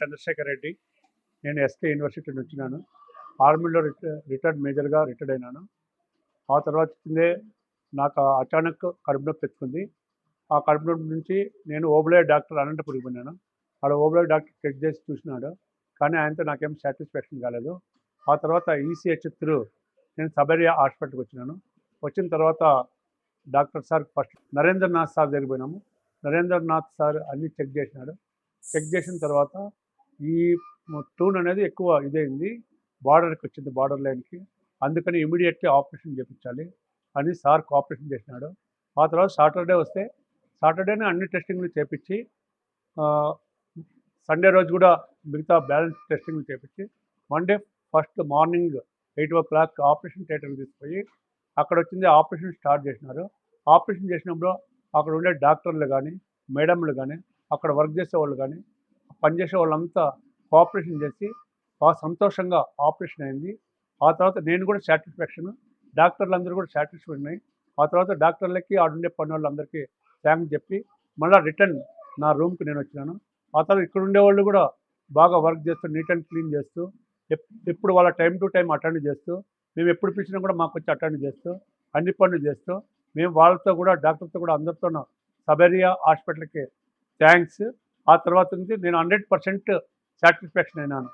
చంద్రశేఖర్ రెడ్డి. నేను SK university నుంచి వచ్చినాను ఆర్మీలో రిటైర్డ్ మేజర్గా రిటైర్డ్ అయినాను. ఆ తర్వాత కిందే నాకు అచానక్ కడుపు నొప్పి తెచ్చుకుంది ఆ కడుపు నొప్పి నుంచి నేను ఓబులే డాక్టర్ అనంతపురికి పోయినాను. ఆడ ఓబులే డాక్టర్ చెక్ చేసి చూసినాడు. కానీ ఆయనతో నాకేం సాటిస్ఫాక్షన్ కాలేదు. ఆ తర్వాత ఈసీహెచ్ త్రూ నేను సబరియా హాస్పిటల్కి వచ్చినాను. వచ్చిన తర్వాత doctor sir first Narendranath sir దగ్గర పోయినాము. నరేంద్రనాథ్ సార్ అన్నీ చెక్ చేసినాడు. చెక్ చేసిన తర్వాత ఈ టూన్ అనేది ఎక్కువ ఇదైంది. బార్డర్కి వచ్చింది బార్డర్ లైన్కి. అందుకని ఇమీడియట్గా ఆపరేషన్ చేయించాలి అని సార్కు ఆపరేషన్ చేసినాడు. ఆ తర్వాత సాటర్డే వస్తే సాటర్డేనే అన్ని టెస్టింగ్లు చేపించి సండే రోజు కూడా మిగతా బ్యాలెన్స్ టెస్టింగ్లు చేపించి Monday first morning eight o'clock operation థియేటర్కి తీసుకుపోయి అక్కడ వచ్చింది ఆపరేషన్ స్టార్ట్ చేసినారు. ఆపరేషన్ చేసినప్పుడు అక్కడ ఉండే డాక్టర్లు కానీ మేడంలు కానీ అక్కడ వర్క్ చేసే వాళ్ళు కానీ పనిచేసే వాళ్ళంతా కోఆపరేషన్ చేసి బాగా సంతోషంగా ఆపరేషన్ అయింది. ఆ తర్వాత నేను కూడా సాటిస్ఫాక్షన్ డాక్టర్లు అందరూ కూడా సాటిస్ఫైడ్ ఉన్నాయి ఆ తర్వాత డాక్టర్లకి ఆడుండే పని వాళ్ళందరికీ థ్యాంక్స్ చెప్పి మళ్ళీ రిటర్న్ నా రూమ్కి నేను వచ్చినాను. ఆ తర్వాత ఇక్కడ ఉండేవాళ్ళు కూడా బాగా వర్క్ చేస్తూ నీట్ అండ్ క్లీన్ చేస్తూ ఎప్పుడు వాళ్ళ టైం టు టైం అటెండ్ చేస్తూ మేము ఎప్పుడు పిలిచినా కూడా మాకు వచ్చి అటెండ్ చేస్తూ అన్ని పనులు చేస్తూ మేము వాళ్ళతో కూడా డాక్టర్తో కూడా అందరితోనూ సబేరియా హాస్పిటల్కి థ్యాంక్స్. ఆ తర్వాత నుంచి నేను హండ్రెడ్ పర్సెంట్ సాటిస్ఫాక్షన్ అయినాను.